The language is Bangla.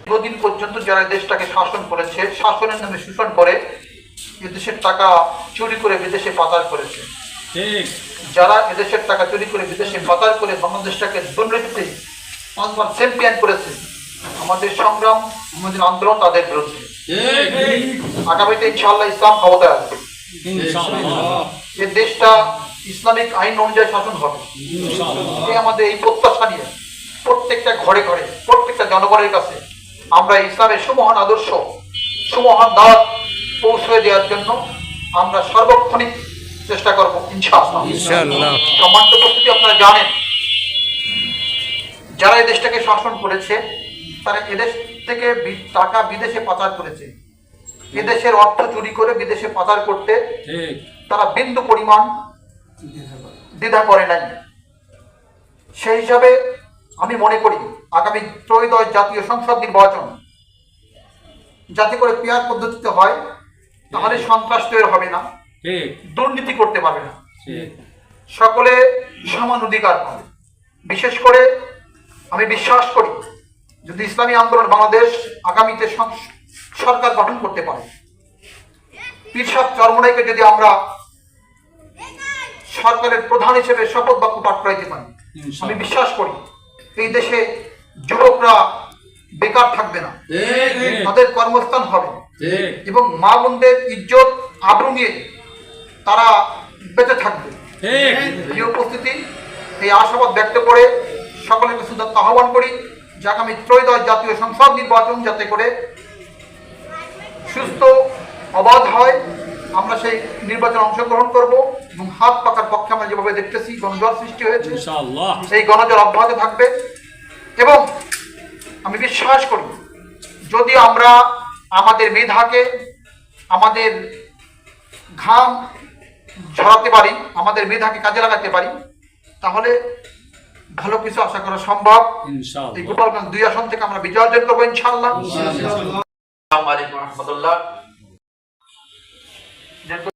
দীর্ঘদিন পর্যন্ত যারা দেশটাকে শাসন করেছে শাসনের নামে শোষণ করে এদেশের টাকা চুরি করে বিদেশে পাচার করেছে। যারা এদেশের টাকা চুরি করে বিদেশে পাচার করে বাংলাদেশটাকে দুর্নীতিতে পাঁচবার চ্যাম্পিয়ন করেছে আমাদের সংগ্রাম আমাদের আন্দোলন তাদের বিরুদ্ধে। আগামীতে ইনশাআল্লাহ ইসলাম ক্ষমতায় আসবে। এ দেশটা ইসলামিক আইন অনুযায়ী শাসন হবে আমাদের এই প্রত্যাশা নিয়ে। ঘরে ঘরে প্রত্যেকটা জনগণের কাছে আমরা ইসলামের সুমহান আদর্শ সুমহান দাঁত পৌঁছে দেওয়ার জন্য আমরা সর্বক্ষণিক চেষ্টা করব ইনশাআল্লাহ। ইনশাআল্লাহ। সম্মানিত উপস্থিতি আপনারা জানেন যারা এই দেশটাকে শাসন করেছে তারা এদেশ থেকে টাকা বিদেশে পাচার করেছে। এদেশের অর্থ চুরি করে বিদেশে পাচার করতে তারা বিন্দু পরিমাণ দ্বিধা করে নাই। সেই হিসাবে আমি মনে করি আগামী ত্রয়োদশ জাতীয় সংসদ নির্বাচন যাতে করে পেয়ার পদ্ধতিতে হয় তাহলে সন্ত্রাস তৈরি হবে না দুর্নীতি করতে পারবে না। সকলে সমান অধিকার পাবে। বিশেষ করে আমি বিশ্বাস করি যদি ইসলামী আন্দোলন বাংলাদেশ আগামীতে সরকার গঠন করতে পারে পিরসাব চরমনাইকে যদি আমরা সরকারের প্রধান হিসেবে শপথ বাক্য পাঠ করাইতে পারি আমি বিশ্বাস করি এই দেশে যুবকরা বেকার থাকবে না। তাদের কর্মস্থান হবে। এবং মা বোনদের ইজ্জত আবরু নিয়ে তারা বেঁচে থাকবে। এই উপস্থিতি এই আশাবাদ ব্যক্ত করে সকলের কাছে উদাত্ত আহ্বান করি যে আগামী ত্রয়োদশ জাতীয় সংসদ নির্বাচন যাতে করে সুস্থ অবাধ হয়। আমরা সেই নির্বাচনে অংশগ্রহণ করব এবং হাত পাকার পক্ষে আমরা যেভাবে দেখতেছি গণজোয়ার সৃষ্টি হয়েছে সেই গণজোয়ার অব্যাহত থাকবে। এবং আমি বিশ্বাস করি যদি আমরা আমাদের মেধাকে আমাদের ঘাম ঝরাতে পারি আমাদের মেধাকে কাজে লাগাতে পারি তাহলে ভালো কিছু আশা করা সম্ভব। এই গোপালগঞ্জ দুই আসন থেকে আমরা বিজয় অর্জন করব ইনশাল্লাহ আসসালামু আলাইকুম রহমতুল্লাহ।